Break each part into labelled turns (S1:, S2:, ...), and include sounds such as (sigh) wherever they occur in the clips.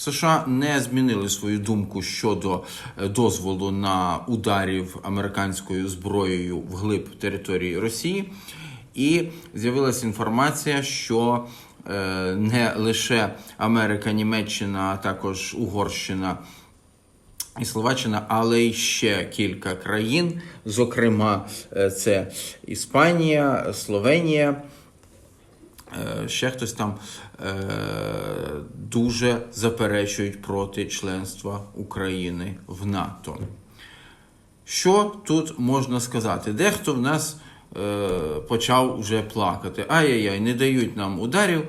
S1: США не змінили свою думку щодо е, дозволу на ударів американською зброєю вглиб території Росії, і з'явилася інформація, що е, не лише Америка, Німеччина, а також Угорщина і Словаччина, але й ще кілька країн, зокрема, е, це Іспанія, Словенія. Е, Ще хтось там е, дуже заперечують проти членства України в НАТО. Що тут можна сказати? Дехто в нас е, почав вже плакати. Ай-яй-яй, не дають нам ударів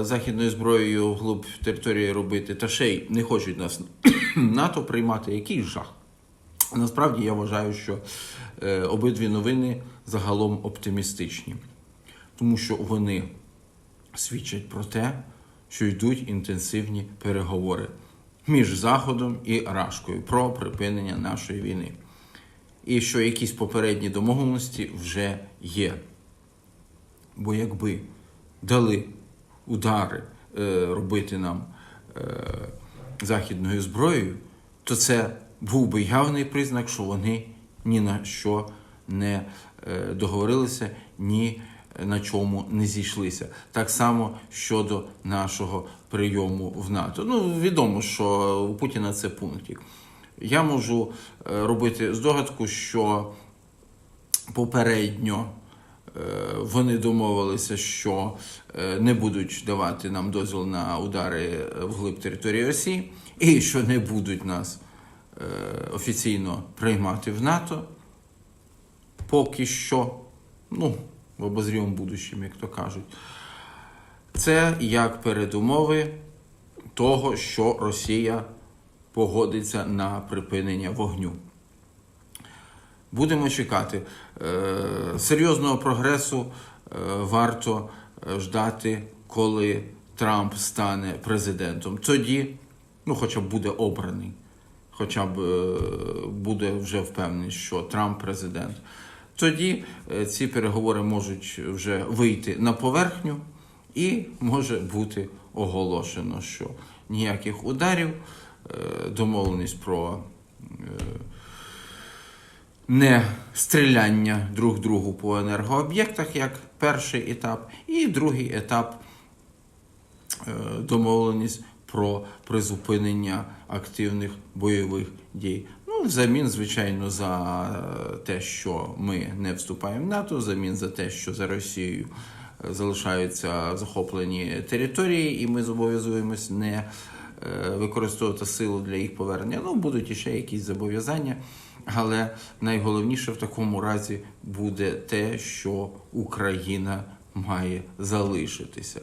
S1: західною зброєю вглуб території робити, та ще й не хочуть нас (clears throat) НАТО приймати. Який жах. Насправді я вважаю, що обидві новини загалом оптимістичні, тому що вони свідчать про те, що йдуть інтенсивні переговори між Заходом і Рашкою про припинення нашої війни. І що якісь попередні домовленості вже є. Бо якби дали удари е, робити нам е, західною зброєю, то це був би явний признак, що вони ні на що не е, договорилися, ні на чому не зійшлися. Так само щодо нашого прийому в НАТО. Ну, відомо, що у Путіна це пунктик. Я можу е, робити здогадку, що попередньо е, вони домовилися, що е, не будуть давати нам дозвіл на удари вглиб території Росії, і що не будуть нас офіційно приймати в НАТО. Поки що, ну, в обозрівому будущому, як то кажуть. Це як передумови того, що Росія погодиться на припинення вогню. Будемо чекати. Е, Серйозного прогресу е, варто е, ждати, коли Трамп стане президентом. Тоді, ну, хоча б буде обраний, хоча б буде вже впевнений, що Трамп президент. Тоді е, ці переговори можуть вже вийти на поверхню, і може бути оголошено, що ніяких ударів, е, домовленість про е, не стріляння друг другу по енергооб'єктах, як перший етап, і другий етап домовленість про призупинення активних бойових дій. Взамін, звичайно, за те, що ми не вступаємо в НАТО, взамін за те, що за Росією е, залишаються захоплені території, і ми зобов'язуємось не е, використовувати силу для їх повернення. Ну, будуть іще якісь зобов'язання. Але найголовніше в такому разі буде те, що Україна має залишитися.